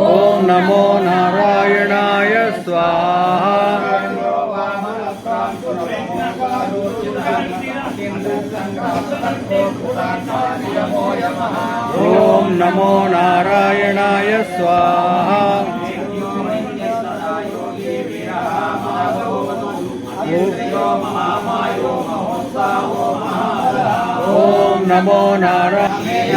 ఓం నమో నారాయణాయ స్వాహ. ఓం నమో నారాయణాయ స్వాహ. ఓం నమో నారాయణ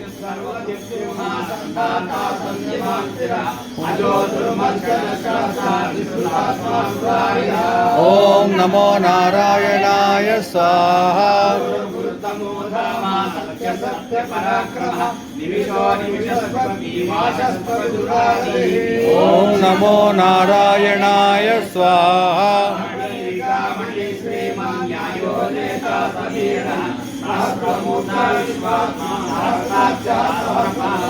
ॐ नमो नारायणाय स्वाहा ॐ नमो नारायणाय स्वाहा ॐ